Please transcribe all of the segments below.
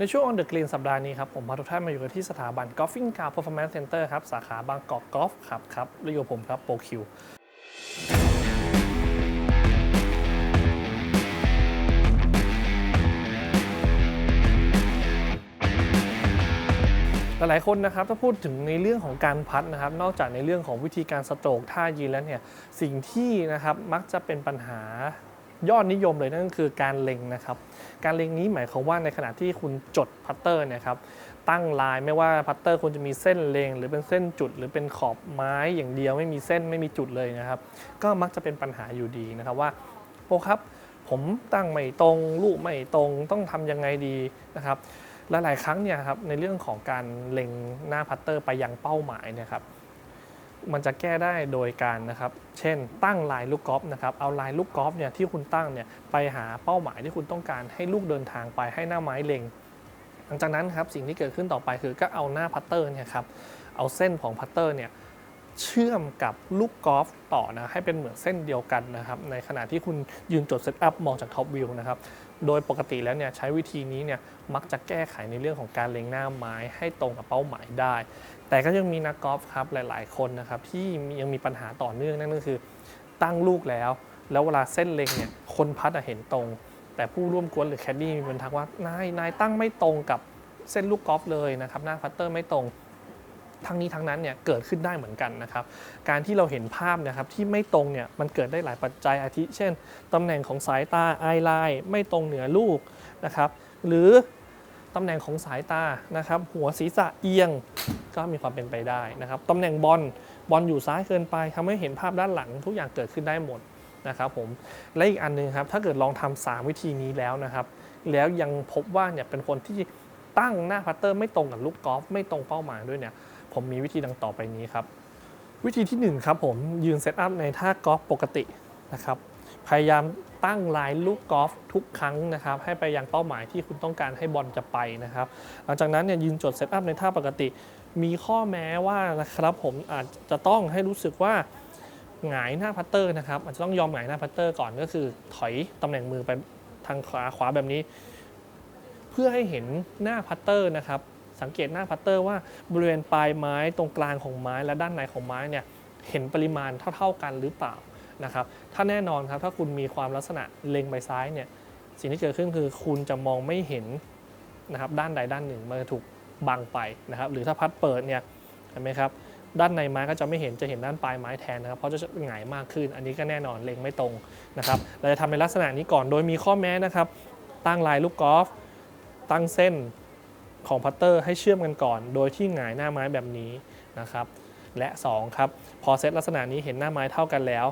ในช่วง On the Green สัปดาห์นี้ครับ ผมพาทุกท่านมาอยู่กันที่สถาบัน Golfing Car Performance Center ครับ สาขาบางกอกกอล์ฟครับครับและอยู่ผมครับโปรคิวหลายๆคนนะครับถ้าพูดถึงในเรื่องของการพัดนะครับ นอกจากในเรื่องของวิธีการสโตรกท่ายืนแล้วเนี่ยสิ่งที่นะครับมักจะเป็นปัญหา ยอดนิยมเลยนั่นก็คือการเล็งนะครับ การเล็งนี้หมายความว่าในขณะที่คุณจดพัตเตอร์เนี่ยครับตั้งลายไม่ว่าพัตเตอร์ควรจะมีเส้นเล็งหรือเป็นเส้นจุด หรือเป็นขอบไม้อย่างเดียวไม่มีเส้นไม่มีจุดเลยนะครับ ก็มักจะเป็นปัญหาอยู่ดีนะครับว่าโปครับผมตั้งไม่ตรงลูกไม่ตรงต้องทำยังไงดีนะครับหลายๆครั้งเนี่ยครับในเรื่องของการเล็งหน้าพัตเตอร์ไปยังเป้าหมายเนี่ยครับ มันจะแก้ได้โดยการนะครับ เช่น ตั้งลายลูกกอล์ฟนะครับ เอาลายลูกกอล์ฟเนี่ยที่คุณตั้งเนี่ยไปหาเป้าหมายที่คุณต้องการให้ลูกเดินทางไปให้หน้าไม้เล็ง หลังจากนั้นครับสิ่งที่เกิดขึ้นต่อไปคือก็เอาหน้าพัตเตอร์เนี่ยครับ เอาเส้นของพัตเตอร์เนี่ยเชื่อมกับลูกกอล์ฟต่อนะให้เป็นเหมือนเส้นเดียวกันนะครับในขณะที่คุณยืนจดเซตอัพมองจากท็อปวิวนะครับ โดยปกติแล้วเนี่ยใช้วิธีนี้เนี่ยมักจะแก้ไขในเรื่องของการเล็งหน้าไม้ให้ตรงกับเป้าหมายได้ แต่ก็ยังมีนักกอล์ฟครับหลาย ๆ คนนะครับที่ยังมีปัญหาต่อเนื่องนั่นก็คือตั้งลูกแล้ว แล้วเวลาเส้นเล็งเนี่ยคนพัดเห็นตรง แต่ผู้ร่วมกวนหรือแคดดี้มีปัญหาว่านายนายตั้งไม่ตรงกับเส้นลูกกอล์ฟเลยนะครับหน้าพัตเตอร์ไม่ตรง ทั้งนี้ทั้งนั้นเนี่ยเกิดขึ้นได้เหมือนกันนะครับ การที่เราเห็นภาพนะครับที่ไม่ตรงเนี่ยมันเกิดได้หลายปัจจัยอาทิ เช่นตำแหน่งของสายตาไอไลน์ไม่ตรงเหนือลูกนะครับหรือตำแหน่งของสายตานะครับหัวศีรษะเอียงก็มีความเป็นไปได้นะครับตำแหน่งบอลบอลอยู่ซ้ายเกินไปทำให้เห็นภาพด้านหลังทุกอย่างเกิดขึ้นได้หมดนะครับผมและอีกอันหนึงครับถ้าเกิดลองทำสามวิธีนี้แล้วนะครับ แล้วยังพบว่าเนี่ยเป็นคนที่ตั้งหน้าพัตเตอร์ไม่ตรงกับลูกกอล์ฟไม่ตรงเป้าหมายด้วยเนี่ย ผมมีวิธีดังต่อไปนี้ครับ วิธีที่1ครับผมยืนเซตอัพในท่ากอล์ฟปกตินะครับ พยายามตั้งลายลูกกอล์ฟทุกครั้งนะครับ ให้ไปยังเป้าหมายที่คุณต้องการให้บอลจะไปนะครับ หลังจากนั้นเนี่ยยืนจดเซตอัพในท่าปกติ มีข้อแม้ว่านะครับผมอาจจะต้องให้รู้สึกว่าหงายหน้าพัตเตอร์นะครับอาจจะต้องยอมหงายหน้าพัตเตอร์ก่อนก็คือถอยตำแหน่งมือไปทางขวาขวาแบบนี้ เพื่อให้เห็นหน้าพัตเตอร์นะครับ สังเกตหน้าพัตเตอร์ว่าบริเวณปลายไม้ตรงกลางของไม้และด้านในของไม้เนี่ยเห็นปริมาณเท่า ๆกันหรือเปล่านะครับถ้าแน่นอนครับถ้าคุณมีความลักษณะเล็งไปซ้ายเนี่ยสิ่งที่เกิดขึ้นคือคุณจะมองไม่เห็นนะครับด้านใดด้านหนึ่งมันจะถูกบังไปนะครับหรือถ้าพัดเปิดเนี่ยเห็นไหมครับด้านในไม้ก็จะไม่เห็นจะเห็นด้านปลายไม้แทนนะครับเพราะจะหงายมากขึ้น อันนี้ก็แน่นอนเล็งไม่ตรงนะครับเราจะทำในลักษณะนี้ก่อนโดยมีข้อแม้นะครับ ตั้งลายลูกกอล์ฟตั้งเส้น ของพัตเตอร์ให้เชื่อมกันก่อน โดยที่หงายหน้าไม้แบบนี้นะครับ และ 2 ครับ พอเซตลักษณะนี้เห็นหน้าไม้เท่ากันแล้ว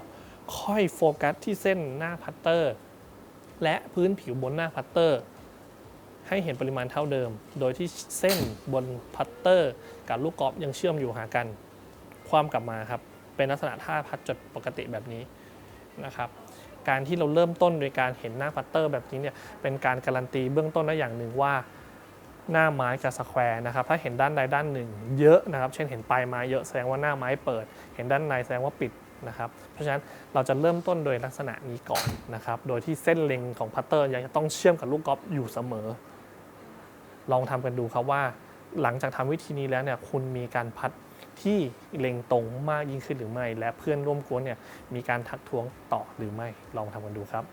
ค่อยโฟกัสที่เส้นหน้าพัตเตอร์ และพื้นผิวบนหน้าพัตเตอร์ ให้เห็นปริมาณเท่าเดิม โดยที่เส้นบนพัตเตอร์ กับลูกกอล์ฟยังเชื่อมอยู่หากัน ความกลับมาครับ เป็นลักษณะท่าพัดจดปกติแบบนี้นะครับการที่เราเริ่มต้นโดยการเห็นหน้าพัตเตอร์แบบนี้เนี่ยเป็นการการันตีเบื้องต้นได้อย่างหนึ่งว่า หน้าไม้กับสแควร์นะครับถ้าเห็นด้านใดด้านหนึ่งเยอะนะครับ เช่นเห็นปลายไม้เยอะแสดงว่าหน้าไม้เปิด เห็นด้านในแสดงว่าปิดนะครับเพราะฉะนั้นเราจะเริ่มต้นโดยลักษณะนี้ก่อนนะครับโดยที่เส้นเล็งของพัตเตอร์ยังจะต้องเชื่อมกับลูกกอล์ฟอยู่เสมอ ลองทำกันดูครับว่า หลังจากทำวิธีนี้แล้วเนี่ยคุณมีการพัดที่เล็งตรงมากยิ่งขึ้นหรือไม่ และเพื่อนร่วมกวนเนี่ยมีการทักท้วงต่อหรือไม่ลองทำกันดูครับ